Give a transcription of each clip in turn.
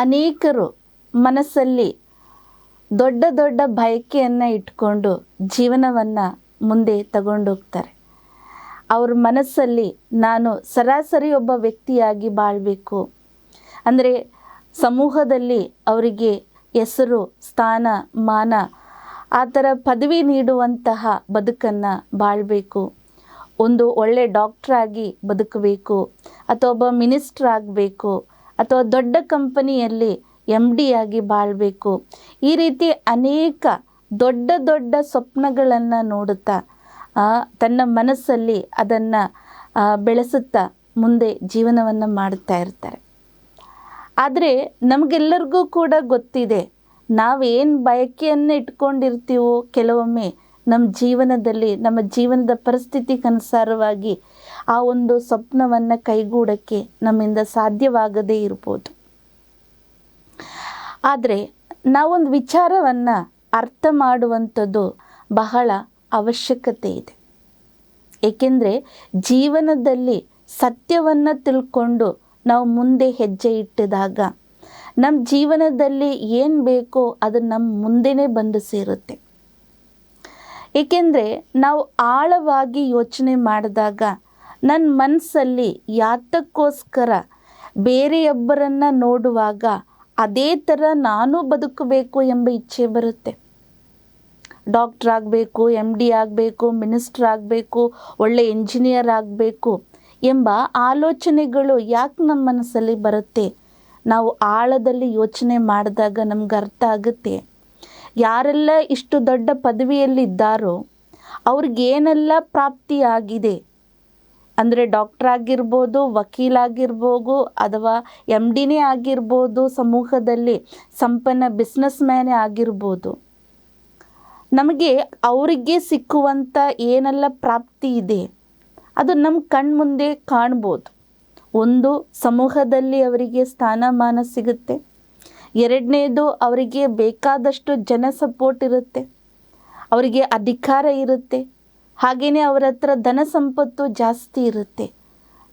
ಅನೇಕರು ಮನಸ್ಸಲ್ಲಿ ದೊಡ್ಡ ದೊಡ್ಡ ಬಯಕೆಯನ್ನು ಇಟ್ಕೊಂಡು ಜೀವನವನ್ನು ಮುಂದೆ ತಗೊಂಡೋಗ್ತಾರೆ. ಅವ್ರ ಮನಸ್ಸಲ್ಲಿ ನಾನು ಸರಾಸರಿ ಒಬ್ಬ ವ್ಯಕ್ತಿಯಾಗಿ ಬಾಳಬೇಕು. ಅಂದರೆ ಸಮೂಹದಲ್ಲಿ ಅವರಿಗೆ ಹೆಸರು, ಸ್ಥಾನ, ಮಾನ ಆ ಥರ ಪದವಿ ನೀಡುವಂತಹ ಬದುಕನ್ನು ಬಾಳಬೇಕು. ಒಂದು ಒಳ್ಳೆ ಡಾಕ್ಟ್ರಾಗಿ ಬದುಕಬೇಕು ಅಥವಾ ಒಬ್ಬ ಮಿನಿಸ್ಟ್ರ್ ಆಗಬೇಕು ಅಥವಾ ದೊಡ್ಡ ಕಂಪನಿಯಲ್ಲಿ ಎಂ ಡಿ ಆಗಿ ಬಾಳಬೇಕು. ಈ ರೀತಿ ಅನೇಕ ದೊಡ್ಡ ದೊಡ್ಡ ಸ್ವಪ್ನಗಳನ್ನು ನೋಡುತ್ತಾ ತನ್ನ ಮನಸ್ಸಲ್ಲಿ ಅದನ್ನು ಬೆಳೆಸುತ್ತಾ ಮುಂದೆ ಜೀವನವನ್ನು ಮಾಡುತ್ತಾ ಇರ್ತಾರೆ. ಆದರೆ ನಮಗೆಲ್ಲರಿಗೂ ಕೂಡ ಗೊತ್ತಿದೆ, ನಾವೇನು ಬಯಕೆಯನ್ನು ಇಟ್ಕೊಂಡಿರ್ತೀವೋ ಕೆಲವೊಮ್ಮೆ ನಮ್ಮ ಜೀವನದಲ್ಲಿ, ನಮ್ಮ ಜೀವನದ ಪರಿಸ್ಥಿತಿಗನುಸಾರವಾಗಿ ಆ ಒಂದು ಸ್ವಪ್ನವನ್ನು ಕೈಗೂಡಕ್ಕೆ ನಮ್ಮಿಂದ ಸಾಧ್ಯವಾಗದೇ ಇರ್ಬೋದು. ಆದರೆ ನಾವೊಂದು ವಿಚಾರವನ್ನು ಅರ್ಥ ಮಾಡುವಂಥದ್ದು ಬಹಳ ಅವಶ್ಯಕತೆ ಇದೆ. ಏಕೆಂದರೆ ಜೀವನದಲ್ಲಿ ಸತ್ಯವನ್ನು ತಿಳ್ಕೊಂಡು ನಾವು ಮುಂದೆ ಹೆಜ್ಜೆ ಇಟ್ಟಿದಾಗ ನಮ್ಮ ಜೀವನದಲ್ಲಿ ಏನು ಬೇಕೋ ಅದು ನಮ್ಮ ಮುಂದೆನೇ ಬಂದು ಸೇರುತ್ತೆ. ಏಕೆಂದರೆ ನಾವು ಆಳವಾಗಿ ಯೋಚನೆ ಮಾಡಿದಾಗ ನನ್ನ ಮನಸ್ಸಲ್ಲಿ ಯಾತಕ್ಕೋಸ್ಕರ ಬೇರೆಯೊಬ್ಬರನ್ನು ನೋಡುವಾಗ ಅದೇ ಥರ ನಾನು ಬದುಕಬೇಕು ಎಂಬ ಇಚ್ಛೆ ಬರುತ್ತೆ. ಡಾಕ್ಟ್ರ್ ಆಗಬೇಕು ಎಂ ಡಿ ಆಗಬೇಕು, ಮಿನಿಸ್ಟ್ರ್ ಆಗಬೇಕು, ಒಳ್ಳೆ ಇಂಜಿನಿಯರ್ ಆಗಬೇಕು ಎಂಬ ಆಲೋಚನೆಗಳು ಯಾಕೆ ನಮ್ಮ ಮನಸ್ಸಲ್ಲಿ ಬರುತ್ತೆ? ನಾವು ಆಳದಲ್ಲಿ ಯೋಚನೆ ಮಾಡಿದಾಗ ನಮ್ಗೆ ಅರ್ಥ ಆಗುತ್ತೆ. ಯಾರೆಲ್ಲ ಇಷ್ಟು ದೊಡ್ಡ ಪದವಿಯಲ್ಲಿದ್ದಾರೋ ಅವ್ರಿಗೇನೆಲ್ಲ ಪ್ರಾಪ್ತಿಯಾಗಿದೆ. ಅಂದರೆ ಡಾಕ್ಟ್ರ್ ಆಗಿರ್ಬೋದು ವಕೀಲಾಗಿರ್ಬೋದು ಅಥವಾ ಎಂ ಡಿನೇ ಆಗಿರ್ಬೋದು ಸಮೂಹದಲ್ಲಿ, ಸಂಪನ್ನ ಬಿಸ್ನೆಸ್ ಮ್ಯಾನೇ ಆಗಿರ್ಬೋದು. ನಮಗೆ ಅವರಿಗೆ ಸಿಕ್ಕುವಂಥ ಏನೆಲ್ಲ ಪ್ರಾಪ್ತಿ ಇದೆ, ಅದು ನಮ್ಮ ಕಣ್ಮುಂದೆ ಕಾಣ್ಬೋದು. ಒಂದು, ಸಮೂಹದಲ್ಲಿ ಅವರಿಗೆ ಸ್ಥಾನಮಾನ ಸಿಗುತ್ತೆ. ಎರಡನೇದು, ಅವರಿಗೆ ಬೇಕಾದಷ್ಟು ಜನ ಸಪೋರ್ಟ್ ಇರುತ್ತೆ. ಅವರಿಗೆ ಅಧಿಕಾರ ಇರುತ್ತೆ. ಹಾಗೆಯೇ ಅವರ ಹತ್ರ ಧನ ಸಂಪತ್ತು ಜಾಸ್ತಿ ಇರುತ್ತೆ.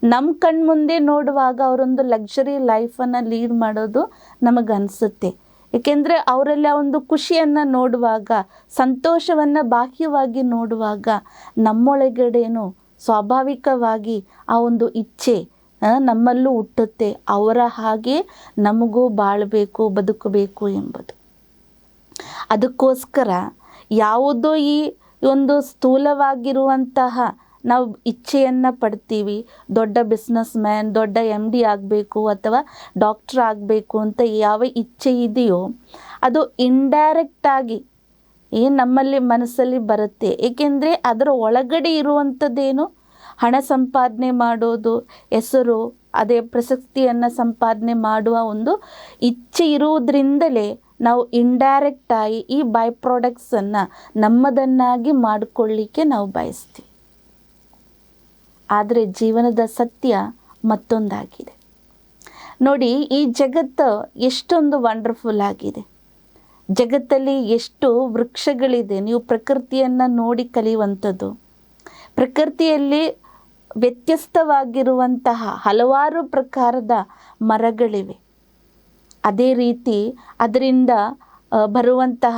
ನಮ್ಮ ಕಣ್ಮುಂದೆ ನೋಡುವಾಗ ಅವರೊಂದು ಲಕ್ಷರಿ ಲೈಫನ್ನು ಲೀಡ್ ಮಾಡೋದು ನಮಗನ್ಸುತ್ತೆ ಏಕೆಂದರೆ ಅವರಲ್ಲಿ ಆ ಒಂದು ಖುಷಿಯನ್ನು ನೋಡುವಾಗ, ಸಂತೋಷವನ್ನು ಬಾಹ್ಯವಾಗಿ ನೋಡುವಾಗ ನಮ್ಮೊಳಗಡೆನೂ ಸ್ವಾಭಾವಿಕವಾಗಿ ಆ ಒಂದು ಇಚ್ಛೆ ನಮ್ಮಲ್ಲೂ ಹುಟ್ಟುತ್ತೆ. ಅವರ ಹಾಗೆ ನಮಗೂ ಬಾಳಬೇಕು, ಬದುಕಬೇಕು ಎಂಬುದು. ಅದಕ್ಕೋಸ್ಕರ ಯಾವುದೋ ಈ ಒಂದು ಸ್ಥೂಲವಾಗಿರುವಂತಹ ನಾವು ಇಚ್ಛೆಯನ್ನು ಪಡ್ತೀವಿ. ದೊಡ್ಡ ಬಿಸ್ನೆಸ್ ಮ್ಯಾನ್ ದೊಡ್ಡ ಎಂ ಡಿ ಆಗಬೇಕು ಅಥವಾ ಡಾಕ್ಟ್ರ್ ಆಗಬೇಕು ಅಂತ ಯಾವ ಇಚ್ಛೆ ಇದೆಯೋ, ಅದು ಇಂಡೈರೆಕ್ಟಾಗಿ ಏನು ನಮ್ಮಲ್ಲಿ ಮನಸ್ಸಲ್ಲಿ ಬರುತ್ತೆ. ಏಕೆಂದರೆ ಅದರ ಒಳಗಡೆ ಇರುವಂಥದ್ದೇನು ಹಣ ಸಂಪಾದನೆ ಮಾಡೋದು, ಹೆಸರು, ಅದೇ ಪ್ರಶಸ್ತಿಯನ್ನು ಸಂಪಾದನೆ ಮಾಡುವ ಒಂದು ಇಚ್ಛೆ ಇರುವುದರಿಂದಲೇ ನಾವು ಇಂಡೈರೆಕ್ಟಾಗಿ ಈ ಬೈ ಪ್ರಾಡಕ್ಟ್ಸನ್ನು ನಮ್ಮದನ್ನಾಗಿ ಮಾಡಿಕೊಳ್ಳಿಕ್ಕೆ ನಾವು ಬಯಸ್ತೀವಿ. ಆದರೆ ಜೀವನದ ಸತ್ಯ ಮತ್ತೊಂದಾಗಿದೆ. ನೋಡಿ, ಈ ಜಗತ್ತು ಎಷ್ಟೊಂದು ವಂಡರ್ಫುಲ್ ಆಗಿದೆ. ಜಗತ್ತಲ್ಲಿ ಎಷ್ಟು ವೃಕ್ಷಗಳಿದೆ. ನೀವು ಪ್ರಕೃತಿಯನ್ನು ನೋಡಿ ಕಲಿಯುವಂಥದ್ದು. ಪ್ರಕೃತಿಯಲ್ಲಿ ವ್ಯತ್ಯಸ್ತವಾಗಿರುವಂತಹ ಹಲವಾರು ಪ್ರಕಾರದ ಮರಗಳಿವೆ. ಅದೇ ರೀತಿ ಅದರಿಂದ ಬರುವಂತಹ,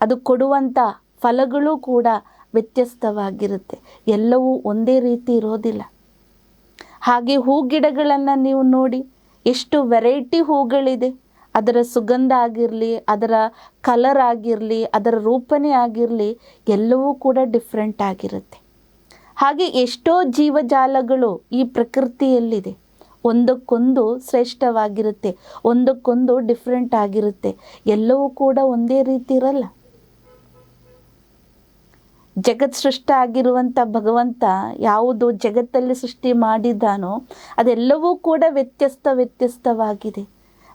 ಅದು ಕೊಡುವಂಥ ಫಲಗಳು ಕೂಡ ವ್ಯತ್ಯಸ್ತವಾಗಿರುತ್ತೆ. ಎಲ್ಲವೂ ಒಂದೇ ರೀತಿ ಇರೋದಿಲ್ಲ. ಹಾಗೆ ಹೂ ಗಿಡಗಳನ್ನು ನೀವು ನೋಡಿ, ಎಷ್ಟು ವೆರೈಟಿ ಹೂಗಳಿದೆ. ಅದರ ಸುಗಂಧ ಆಗಿರಲಿ, ಅದರ ಕಲರ್ ಆಗಿರಲಿ, ಅದರ ರೂಪನೆ ಆಗಿರಲಿ, ಎಲ್ಲವೂ ಕೂಡ ಡಿಫ್ರೆಂಟ್ ಆಗಿರುತ್ತೆ. ಹಾಗೆ ಎಷ್ಟೋ ಜೀವಜಾಲಗಳು ಈ ಪ್ರಕೃತಿಯಲ್ಲಿದೆ. ಒಂದಕ್ಕೊಂದು ಶ್ರೇಷ್ಠವಾಗಿರುತ್ತೆ, ಒಂದಕ್ಕೊಂದು ಡಿಫ್ರೆಂಟ್ ಆಗಿರುತ್ತೆ. ಎಲ್ಲವೂ ಕೂಡ ಒಂದೇ ರೀತಿ ಇರಲ್ಲ. ಜಗತ್ ಸೃಷ್ಟ ಆಗಿರುವಂಥ ಭಗವಂತ ಯಾವುದು ಜಗತ್ತಲ್ಲಿ ಸೃಷ್ಟಿ ಮಾಡಿದ್ದಾನೋ ಅದೆಲ್ಲವೂ ಕೂಡ ವ್ಯತ್ಯಸ್ತ ವ್ಯತ್ಯಸ್ತವಾಗಿದೆ.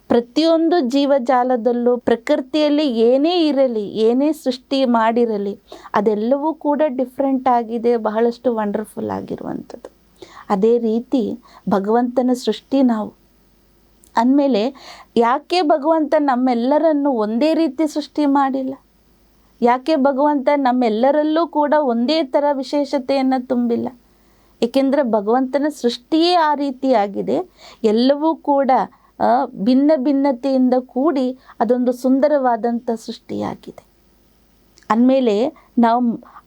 ಪ್ರತಿಯೊಂದು ಜೀವಜಾಲದಲ್ಲೂ ಪ್ರಕೃತಿಯಲ್ಲಿ ಏನೇ ಇರಲಿ, ಏನೇ ಸೃಷ್ಟಿ ಮಾಡಿರಲಿ, ಅದೆಲ್ಲವೂ ಕೂಡ ಡಿಫ್ರೆಂಟ್ ಆಗಿದೆ, ಬಹಳಷ್ಟು ವಂಡರ್ಫುಲ್ ಆಗಿರುವಂಥದ್ದು. ಅದೇ ರೀತಿ ಭಗವಂತನ ಸೃಷ್ಟಿ ನಾವು. ಅಂದಮೇಲೆ ಯಾಕೆ ಭಗವಂತ ನಮ್ಮೆಲ್ಲರನ್ನು ಒಂದೇ ರೀತಿ ಸೃಷ್ಟಿ ಮಾಡಿಲ್ಲ? ಯಾಕೆ ಭಗವಂತ ನಮ್ಮೆಲ್ಲರಲ್ಲೂ ಕೂಡ ಒಂದೇ ಥರ ವಿಶೇಷತೆಯನ್ನು ತುಂಬಿಲ್ಲ? ಏಕೆಂದರೆ ಭಗವಂತನ ಸೃಷ್ಟಿಯೇ ಆ ರೀತಿಯಾಗಿದೆ ಎಲ್ಲವೂ ಕೂಡ ಭಿನ್ನ ಭಿನ್ನತೆಯಿಂದ ಕೂಡಿ ಅದೊಂದು ಸುಂದರವಾದಂಥ ಸೃಷ್ಟಿಯಾಗಿದೆ. ಅಂದಮೇಲೆ ನಾವು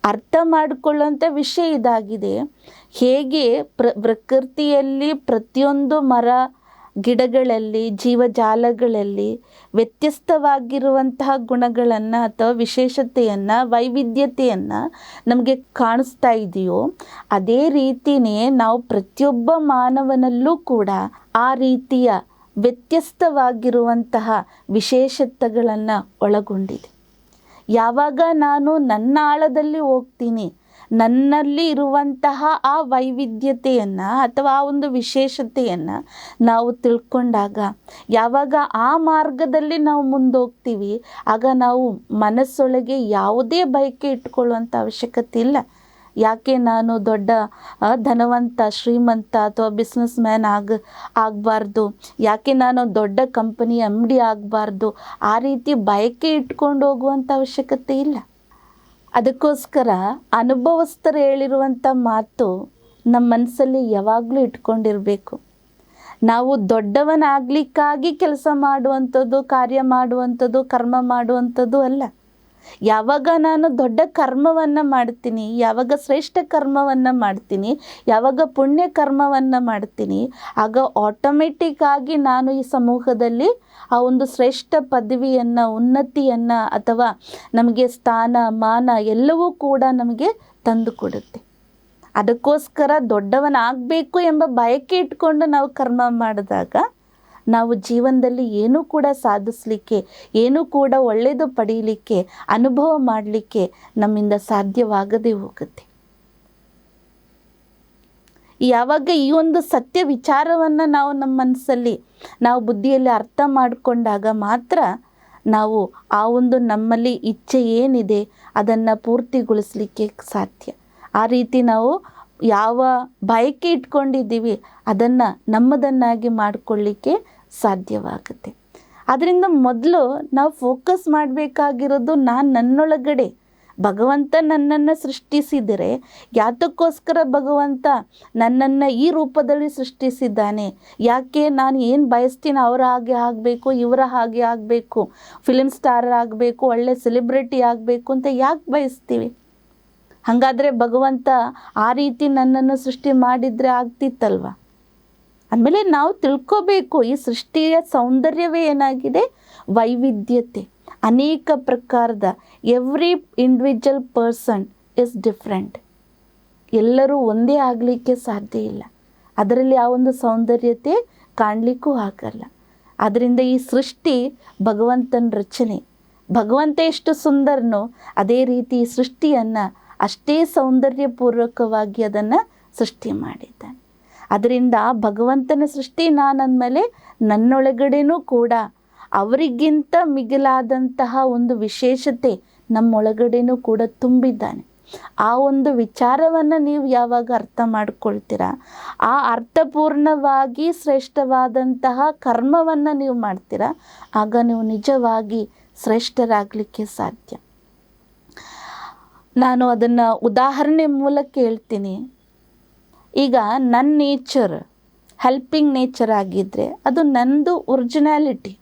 ಅರ್ಥ ಮಾಡಿಕೊಳ್ಳುವಂಥ ವಿಷಯ ಇದಾಗಿದೆ. ಹೇಗೆ ಪ್ರ, ಪ್ರಕೃತಿಯಲ್ಲಿ ಪ್ರತಿಯೊಂದು ಮರ ಗಿಡಗಳಲ್ಲಿ, ಜೀವಜಾಲಗಳಲ್ಲಿ ವ್ಯತ್ಯಸ್ತವಾಗಿರುವಂತಹ ಗುಣಗಳನ್ನು ಅಥವಾ ವಿಶೇಷತೆಯನ್ನು, ವೈವಿಧ್ಯತೆಯನ್ನು ನಮಗೆ ಕಾಣಿಸ್ತಾ ಇದೆಯೋ, ಅದೇ ರೀತಿಯೇ ನಾವು ಪ್ರತಿಯೊಬ್ಬ ಮಾನವನಲ್ಲೂ ಕೂಡ ಆ ರೀತಿಯ ವ್ಯತ್ಯಸ್ತವಾಗಿರುವಂತಹ ವಿಶೇಷತೆಗಳನ್ನು ಒಳಗೊಂಡಿದೆ. ಯಾವಾಗ ನಾನು ನನ್ನ ಆಳದಲ್ಲಿ ಹೋಗ್ತೀನಿ, ನನ್ನಲ್ಲಿ ಇರುವಂತಹ ಆ ವೈವಿಧ್ಯತೆಯನ್ನು ಅಥವಾ ಆ ಒಂದು ವಿಶೇಷತೆಯನ್ನು ನಾವು ತಿಳ್ಕೊಂಡಾಗ, ಯಾವಾಗ ಆ ಮಾರ್ಗದಲ್ಲಿ ನಾವು ಮುಂದೋಗ್ತೀವಿ, ಆಗ ನಾವು ಮನಸ್ಸೊಳಗೆ ಯಾವುದೇ ಬಯಕೆ ಇಟ್ಕೊಳ್ಳುವಂಥ ಅವಶ್ಯಕತೆ ಇಲ್ಲ. ಯಾಕೆ ನಾನು ದೊಡ್ಡ ಧನವಂತ, ಶ್ರೀಮಂತ ಅಥವಾ ಬಿಸ್ನೆಸ್ ಮ್ಯಾನ್ ಆಗ, ಆಗಬಾರ್ದು? ಯಾಕೆ ನಾನು ದೊಡ್ಡ ಕಂಪನಿ ಎಂ ಡಿ ಆಗಬಾರ್ದು? ಆ ರೀತಿ ಬಯಕೆ ಇಟ್ಕೊಂಡು ಹೋಗುವಂಥ ಅವಶ್ಯಕತೆ ಇಲ್ಲ. ಅದಕ್ಕೋಸ್ಕರ ಅನುಭವಸ್ಥರು ಹೇಳಿರುವಂಥ ಮಾತು ನಮ್ಮ ಮನಸ್ಸಲ್ಲಿ ಯಾವಾಗಲೂ ಇಟ್ಕೊಂಡಿರಬೇಕು. ನಾವು ದೊಡ್ಡವನಾಗಲಿಕ್ಕಾಗಿ ಕೆಲಸ ಮಾಡುವಂಥದ್ದು, ಕಾರ್ಯ ಮಾಡುವಂಥದ್ದು, ಕರ್ಮ ಮಾಡುವಂಥದ್ದು ಅಲ್ಲ. ಯಾವಾಗ ನಾನು ದೊಡ್ಡ ಕರ್ಮವನ್ನು ಮಾಡ್ತೀನಿ, ಯಾವಾಗ ಶ್ರೇಷ್ಠ ಕರ್ಮವನ್ನು ಮಾಡ್ತೀನಿ, ಯಾವಾಗ ಪುಣ್ಯ ಕರ್ಮವನ್ನು ಮಾಡ್ತೀನಿ, ಆಗ ಆಟೋಮೆಟಿಕ್ ಆಗಿ ನಾನು ಈ ಸಮೂಹದಲ್ಲಿ ಆ ಒಂದು ಶ್ರೇಷ್ಠ ಪದವಿಯನ್ನು, ಉನ್ನತಿಯನ್ನು ಅಥವಾ ನಮಗೆ ಸ್ಥಾನ, ಮಾನ ಎಲ್ಲವೂ ಕೂಡ ನಮಗೆ ತಂದು ಕೊಡುತ್ತೆ. ಅದಕ್ಕೋಸ್ಕರ ದೊಡ್ಡವನಾಗಬೇಕು ಎಂಬ ಬಯಕೆ ಇಟ್ಕೊಂಡು ನಾವು ಕರ್ಮ ಮಾಡಿದಾಗ ನಾವು ಜೀವನದಲ್ಲಿ ಏನೂ ಕೂಡ ಸಾಧಿಸಲಿಕ್ಕೆ, ಏನೂ ಕೂಡ ಒಳ್ಳೆಯದು ಪಡೀಲಿಕ್ಕೆ, ಅನುಭವ ಮಾಡಲಿಕ್ಕೆ ನಮ್ಮಿಂದ ಸಾಧ್ಯವಾಗದೇ ಹೋಗುತ್ತೆ. ಯಾವಾಗ ಈ ಒಂದು ಸತ್ಯ ವಿಚಾರವನ್ನು ನಾವು ನಮ್ಮ ಮನಸ್ಸಲ್ಲಿ ನಾವು ಬುದ್ಧಿಯಲ್ಲಿ ಅರ್ಥ ಮಾಡಿಕೊಂಡಾಗ ಮಾತ್ರ ನಾವು ಆ ಒಂದು ನಮ್ಮಲ್ಲಿ ಇಚ್ಛೆ ಏನಿದೆ ಅದನ್ನು ಪೂರ್ತಿಗೊಳಿಸಲಿಕ್ಕೆ ಸಾಧ್ಯ. ಆ ರೀತಿ ನಾವು ಯಾವ ಬಯಕೆ ಇಟ್ಕೊಂಡಿದ್ದೀವಿ ಅದನ್ನು ನಮ್ಮದನ್ನಾಗಿ ಮಾಡಿಕೊಳ್ಳಿಕ್ಕೆ ಸಾಧ್ಯವಾಗುತ್ತೆ. ಅದರಿಂದ ಮೊದಲು ನಾವು ಫೋಕಸ್ ಮಾಡಬೇಕಾಗಿರೋದು ನಾನು ನನ್ನೊಳಗಡೆ. ಭಗವಂತ ನನ್ನನ್ನು ಸೃಷ್ಟಿಸಿದರೆ ಯಾತಕ್ಕೋಸ್ಕರ ಭಗವಂತ ನನ್ನನ್ನು ಈ ರೂಪದಲ್ಲಿ ಸೃಷ್ಟಿಸಿದ್ದಾನೆ? ಯಾಕೆ ನಾನು ಏನು ಬಯಸ್ತೀನಿ ಅವರ ಹಾಗೆ ಆಗಬೇಕು, ಇವರ ಹಾಗೆ ಆಗಬೇಕು ಫಿಲಿಮ್ ಸ್ಟಾರ್ ಆಗಬೇಕು, ಒಳ್ಳೆ ಸೆಲೆಬ್ರಿಟಿ ಆಗಬೇಕು ಅಂತ ಯಾಕೆ ಬಯಸ್ತೀವಿ? ಹಾಗಾದರೆ ಭಗವಂತ ಆ ರೀತಿ ನನ್ನನ್ನು ಸೃಷ್ಟಿ ಮಾಡಿದರೆ ಆಗ್ತಿತ್ತಲ್ವ? ಆಮೇಲೆ ನಾವು ತಿಳ್ಕೋಬೇಕು ಈ ಸೃಷ್ಟಿಯ ಸೌಂದರ್ಯವೇ ಏನಾಗಿದೆ? ವೈವಿಧ್ಯತೆ. ಅನೇಕ ಪ್ರಕಾರದ every individual person is different ಎಲ್ಲರೂ ಒಂದೇ ಆಗಲಿಕ್ಕೆ ಸಾಧ್ಯ ಇಲ್ಲ. ಅದರಲ್ಲಿ ಆ ಒಂದು ಸೌಂದರ್ಯತೆ ಕಾಣಲಿಕ್ಕೂ ಆಗಲ್ಲ. ಅದರಿಂದ ಈ ಸೃಷ್ಟಿ ಭಗವಂತನ ರಚನೆ. ಭಗವಂತ ಎಷ್ಟು ಸುಂದರನೋ ಅದೇ ರೀತಿ ಸೃಷ್ಟಿಯನ್ನು ಅಷ್ಟೇ ಸೌಂದರ್ಯಪೂರ್ವಕವಾಗಿ ಅದನ್ನು ಸೃಷ್ಟಿ ಮಾಡಿದ್ದಾನೆ. ಅದರಿಂದ ಭಗವಂತನ ಸೃಷ್ಟಿ ನಾನಂದಮೇಲೆ ನನ್ನೊಳಗಡೆನೂ ಕೂಡ ಅವರಿಗಿಂತ ಮಿಗಿಲಾದಂತಹ ಒಂದು ವಿಶೇಷತೆ ನಮ್ಮೊಳಗಡೆನೂ ಕೂಡ ತುಂಬಿದ್ದಾನೆ. ಆ ಒಂದು ವಿಚಾರವನ್ನು ನೀವು ಯಾವಾಗ ಅರ್ಥ ಮಾಡ್ಕೊಳ್ತೀರಾ? ಆ ಅರ್ಥಪೂರ್ಣವಾಗಿ ಶ್ರೇಷ್ಠವಾದಂತಹ ಕರ್ಮವನ್ನು ನೀವು ಮಾಡ್ತೀರಾ? ಆಗ ನೀವು ನಿಜವಾಗಿ ಶ್ರೇಷ್ಠರಾಗಲಿಕ್ಕೆ ಸಾಧ್ಯ. ನಾನು ಅದನ್ನು ಉದಾಹರಣೆ ಮೂಲಕ ಹೇಳ್ತೀನಿ. ಈಗ ನನ್ನ ನೇಚರ್ ಹೆಲ್ಪಿಂಗ್ ನೇಚರ್ ಆಗಿದ್ದರೆ ಅದು ನಂದು ಒರಿಜಿನಾಲಿಟಿ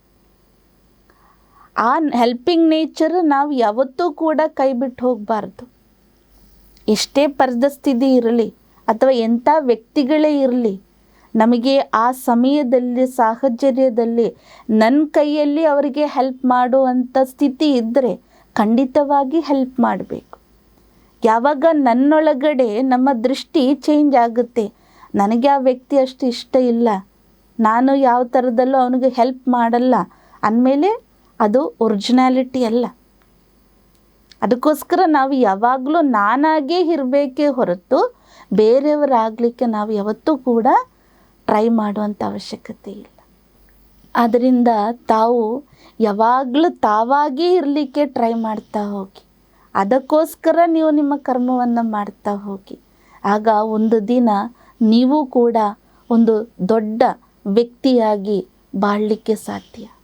ಆ ಹೆಲ್ಪಿಂಗ್ ನೇಚರ್ ನಾವು ಯಾವತ್ತೂ ಕೂಡ ಕೈ ಬಿಟ್ಟು ಹೋಗಬಾರ್ದು. ಎಷ್ಟೇ ಪರಿಸ್ಥಿತಿ ಇರಲಿ ಅಥವಾ ಎಂಥ ವ್ಯಕ್ತಿಗಳೇ ಇರಲಿ, ನಮಗೆ ಆ ಸಮಯದಲ್ಲಿ, ಸಾಹಚರ್ಯದಲ್ಲಿ ನನ್ನ ಕೈಯಲ್ಲಿ ಅವರಿಗೆ ಹೆಲ್ಪ್ ಮಾಡುವಂಥ ಸ್ಥಿತಿ ಇದ್ದರೆ ಖಂಡಿತವಾಗಿ ಹೆಲ್ಪ್ ಮಾಡಬೇಕು. ಯಾವಾಗ ನನ್ನೊಳಗಡೆ ನಮ್ಮ ದೃಷ್ಟಿ ಚೇಂಜ್ ಆಗುತ್ತೆ? ನನಗೆ ಆ ವ್ಯಕ್ತಿ ಅಷ್ಟು ಇಷ್ಟ ಇಲ್ಲ. ನಾನು ಯಾವ ಥರದಲ್ಲೂ ಅವನಿಗೆ ಹೆಲ್ಪ್ ಮಾಡಲ್ಲ. ಅಂದಮೇಲೆ ಅದು ಒರಿಜಿನಾಲಿಟಿ ಅಲ್ಲ. ಅದಕ್ಕೋಸ್ಕರ ನಾವು ಯಾವಾಗಲೂ ನಾನಾಗೇ ಇರಬೇಕೇ ಹೊರತು ಬೇರೆಯವರಾಗಲಿಕ್ಕೆ ನಾವು ಯಾವತ್ತೂ ಕೂಡ ಟ್ರೈ ಮಾಡುವಂಥ ಅವಶ್ಯಕತೆ ಇಲ್ಲ. ಆದ್ದರಿಂದ ತಾವು ಯಾವಾಗಲೂ ತಾವಾಗೇ ಇರಲಿಕ್ಕೆ ಟ್ರೈ ಮಾಡ್ತಾ ಹೋಗಿ. ಅದಕ್ಕೋಸ್ಕರ ನೀವು ನಿಮ್ಮ ಕರ್ಮವನ್ನು ಮಾಡ್ತಾ ಹೋಗಿ. ಆಗ ಒಂದು ದಿನ ನೀವು ಕೂಡ ಒಂದು ದೊಡ್ಡ ವ್ಯಕ್ತಿಯಾಗಿ ಬಾಳಲಿಕ್ಕೆ ಸಾಧ್ಯ.